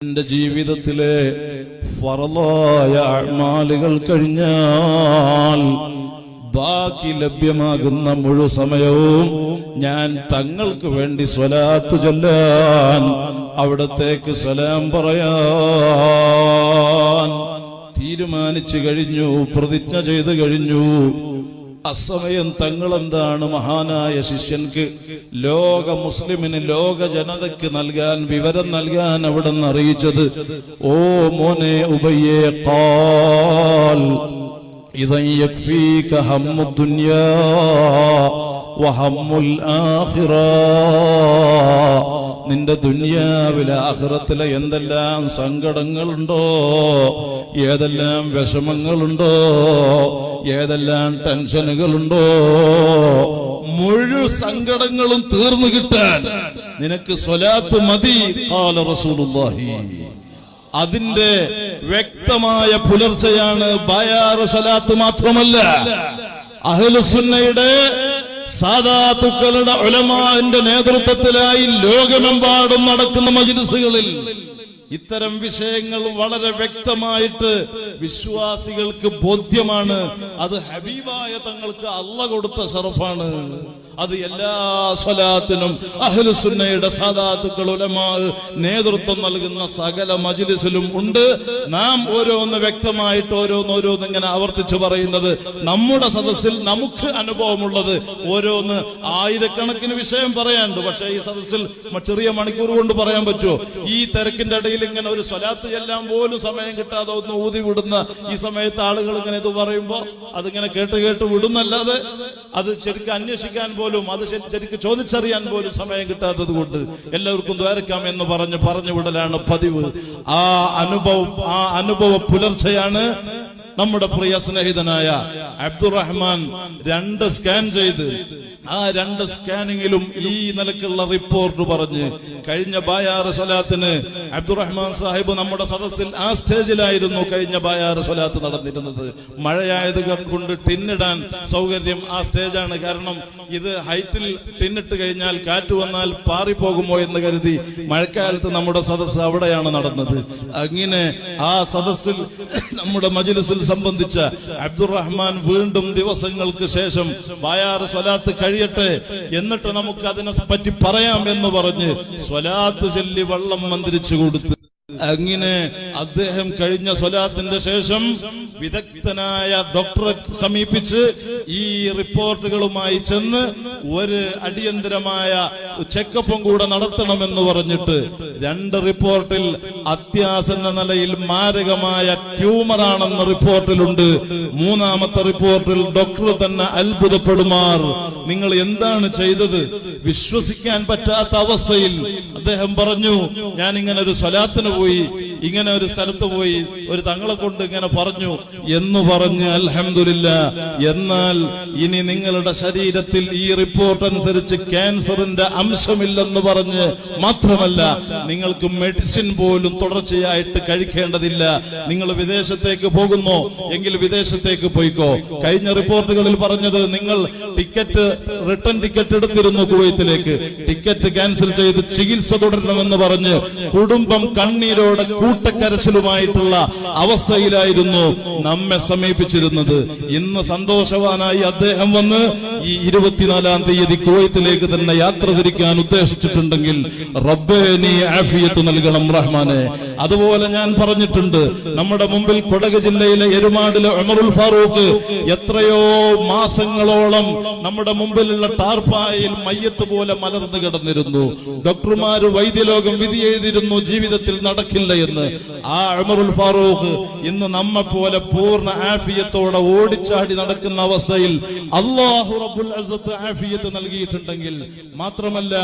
എന്റെ ജീവിതത്തിലെ ഫറലായ അമാലുകൾ കഴിഞ്ഞാൽ ബാക്കി ലഭ്യമാകുന്ന മുഴു സമയവും ഞാൻ തങ്ങൾക്ക് വേണ്ടി സ്വലാത്തു ചൊല്ലാൻ അവിടത്തേക്ക് സലാം പറയാൻ തീരുമാനിച്ചു കഴിഞ്ഞു പ്രതിജ്ഞ ചെയ്തു കഴിഞ്ഞു. അസമയം തങ്ങളെന്താണ് മഹാനായ ശിഷ്യൻക്ക് ലോക മുസ്ലിമിന് ലോക ജനതയ്ക്ക് നൽകാൻ വിവരം നൽകാൻ അവിടെ നിന്ന് അറിയിച്ചത് ഓ മോനെ ഉബയ്യേ കാൽ ഇദൻ യക്ഫീക ഹമ്മു ദുനിയാ വഹമ്മുൽ ആഖിറ. നിന്റെ ദുനിയാവിലെ അഹ്റത്തിലെ എന്തെല്ലാം സങ്കടങ്ങളുണ്ടോ? ഏതെല്ലാം വിഷമങ്ങളുണ്ടോ? ഏതെല്ലാം ടെൻഷനുകളുണ്ടോ? മുഴു സങ്കടങ്ങളും തീർന്നു കിട്ടാൻ നിനക്ക് സ്വലാത്ത് മതി റസൂലുള്ളാഹി. അതിന്റെ വ്യക്തമായ പുലർച്ചയാണ് ബയാറ് സ്വലാത്ത് മാത്രമല്ല അഹ്ലുസുന്നയുടെ സാധാത്തുക്കളുടെ ഒലമാന്റെ നേതൃത്വത്തിലായി ലോകമെമ്പാടും നടക്കുന്ന മജിലിസുകളിൽ ഇത്തരം വിഷയങ്ങൾ വളരെ വ്യക്തമായിട്ട് വിശ്വാസികൾക്ക് ബോധ്യമാണ്. അത് ഹബീബായ തങ്ങൾക്ക് അള്ള കൊടുത്ത ഷറഫാണ് അത് എല്ലാ സ്വലാത്തിനും അഹ്ലുസുന്നയുടെ സാദാത്തുക്കൾ ഉലമാ നേതൃത്വം നൽകുന്ന സകല മജിലിസിലും ഉണ്ട്. നാം ഓരോന്ന് വ്യക്തമായിട്ട് ഓരോന്ന് ഓരോന്ന് ഇങ്ങനെ ആവർത്തിച്ച് പറയുന്നത് നമ്മുടെ സദസ്സിൽ നമുക്ക് അനുഭവമുള്ളത് ഓരോന്ന് ആയിരക്കണക്കിന് വിഷയം പറയാനുണ്ട്. പക്ഷേ ഈ സദസ്സിൽ ചെറിയ മണിക്കൂർ കൊണ്ട് പറയാൻ പറ്റുമോ? ഈ തിരക്കിന്റെ ഇടയിൽ ഇങ്ങനെ ഒരു സ്വലാത്ത് ചെല്ലാൻ പോലും സമയം കിട്ടാതെ ഒന്ന് ഊതി വിടുന്ന ഈ സമയത്ത് ആളുകൾ ഇങ്ങനെ ഇത് പറയുമ്പോ അതിങ്ങനെ കേട്ട് കേട്ട് വിടുന്നല്ലാതെ അത് ശരിക്കും അന്വേഷിക്കാൻ പോലും അത് ശരിക്ക് ശരിക്കും ചോദിച്ചറിയാൻ പോലും സമയം കിട്ടാത്തത് കൊണ്ട് എല്ലാവർക്കും ദ്വാരക്കാം എന്ന് പറഞ്ഞ് പറഞ്ഞു വിടലാണ് പതിവ്. ആ അനുഭവം ആ അനുഭവ പുലർച്ചയാണ് നമ്മുടെ പ്രിയ സ്നേഹിതനായ അബ്ദുറഹ്മാൻ രണ്ട് സ്കാൻ ചെയ്ത് ആ രണ്ട് സ്കാനിങ്ങിലും ഈ നിലക്കുള്ള റിപ്പോർട്ട് പറഞ്ഞ് കഴിഞ്ഞ ബായാറ് സ്വലാത്തിന് അബ്ദുറഹ്മാൻ സാഹിബ് നമ്മുടെ സദസ്സിൽ ആ സ്റ്റേജിലായിരുന്നു കഴിഞ്ഞ ബായാറ് സ്വലാത്ത് നടന്നിരുന്നത്. മഴയായത് കൊണ്ട് ടിന്നിടാൻ സൗകര്യം ആ സ്റ്റേജാണ്. കാരണം ഇത് ഹൈറ്റിൽ ടിന്നിട്ട് കഴിഞ്ഞാൽ കാറ്റ് വന്നാൽ പാറിപ്പോകുമോ എന്ന് കരുതി മഴക്കാലത്ത് നമ്മുടെ സദസ് അവിടെയാണ് നടന്നത്. അങ്ങനെ ആ സദസ്സിൽ നമ്മുടെ മജിലിസിൽ സംബന്ധിച്ച അബ്ദുറഹ്മാൻ വീണ്ടും ദിവസങ്ങൾക്ക് ശേഷം വായാറ് സ്വലാത്ത് കഴിയട്ടെ എന്നിട്ട് നമുക്ക് അതിനെ പറ്റി പറയാം എന്ന് പറഞ്ഞ് സ്വലാത്ത് ചൊല്ലി വള്ളം മന്ത്രിച്ചു കൊടുത്ത്. അങ്ങനെ അദ്ദേഹം കഴിഞ്ഞ സ്വലാത്തിന്റെ ശേഷം വിദഗ്ധനായ ഡോക്ടറെ സമീപിച്ച് ഈ റിപ്പോർട്ടുകളുമായി ചെന്ന് ഒരു അടിയന്തരമായ ചെക്കപ്പും കൂടെ നടത്തണമെന്ന് പറഞ്ഞിട്ട് രണ്ട് റിപ്പോർട്ടിൽ അത്യാസന്ന നിലയിൽ മാരകമായ ട്യൂമറാണെന്ന റിപ്പോർട്ടിലുണ്ട്. മൂന്നാമത്തെ റിപ്പോർട്ടിൽ ഡോക്ടർ തന്നെ അത്ഭുതപ്പെടുമാർ. നിങ്ങൾ എന്താണ് ചെയ്തത്? വിശ്വസിക്കാൻ പറ്റാത്ത അവസ്ഥയിൽ അദ്ദേഹം പറഞ്ഞു ഞാൻ ഇങ്ങനെ ഒരു സ്വലാത്തിന് പോയി ഇങ്ങനെ ഒരു സ്ഥലത്ത് പോയി ഒരു തങ്ങളെ കൊണ്ട് ഇങ്ങനെ പറഞ്ഞു എന്ന് പറഞ്ഞ് അൽഹംദുലില്ല എന്നാൽ ഇനി നിങ്ങളുടെ ശരീരത്തിൽ ഈ റിപ്പോർട്ട് അനുസരിച്ച് ക്യാൻസറിന്റെ അംശമില്ലെന്ന് പറഞ്ഞ് മാത്രമല്ല നിങ്ങൾക്ക് മെഡിസിൻ പോലും തുടർച്ചയായിട്ട് കഴിക്കേണ്ടതില്ല. നിങ്ങൾ വിദേശത്തേക്ക് പോകുന്നു എങ്കിൽ വിദേശത്തേക്ക് പോയിക്കോ. കഴിഞ്ഞ റിപ്പോർട്ടുകളിൽ പറഞ്ഞത് നിങ്ങൾ ടിക്കറ്റ് റിട്ടേൺ ടിക്കറ്റ് എടുത്തിരുന്നു കുവൈത്തിലേക്ക്. ടിക്കറ്റ് ക്യാൻസൽ ചെയ്ത് ചികിത്സ തുടരണമെന്ന് പറഞ്ഞ് കുടുംബം കണ്ണീരോടെ കൂട്ടക്കരച്ചിലുമായിട്ടുള്ള അവസ്ഥയിലായിരുന്നു നമ്മെ സമീപിച്ചിരുന്നത്. ഇന്ന് സന്തോഷവാനായി അദ്ദേഹം വന്ന് ഈ ഇരുപത്തിനാലാം തീയതി കുവൈത്തിലേക്ക് തന്നെ യാത്ര തിരിക്കാൻ ഉദ്ദേശിച്ചിട്ടുണ്ടെങ്കിൽ റബ്ബേ ആഫിയത്ത് നൽകണം റഹ്മാനെ. അതുപോലെ ഞാൻ പറഞ്ഞിട്ടുണ്ട് നമ്മുടെ മുമ്പിൽ കൊടക് ജില്ലയിലെ എരുമാടിലെ ഉമറുൽ ഫാറൂഖ് എത്രയോ മാസങ്ങളോളം നമ്മുടെ മുമ്പിലുള്ള ടാർപ്പായിൽ മയ്യത്ത് പോലെ മലർന്നു കിടന്നിരുന്നു. ഡോക്ടർമാര് വൈദ്യലോകം വിധി എഴുതിയിരുന്നു ജീവിതത്തിൽ നടക്കില്ല എന്ന്. ആ അമറുൽ ഫാറൂഖ് ഇന്ന് നമ്മെ പോലെ പൂർണ ആഫിയത്തോടെ ഓടിച്ചാടി നടക്കുന്ന അവസ്ഥയിൽ അള്ളാഹു റബുൽ നൽകിയിട്ടുണ്ടെങ്കിൽ മാത്രമല്ല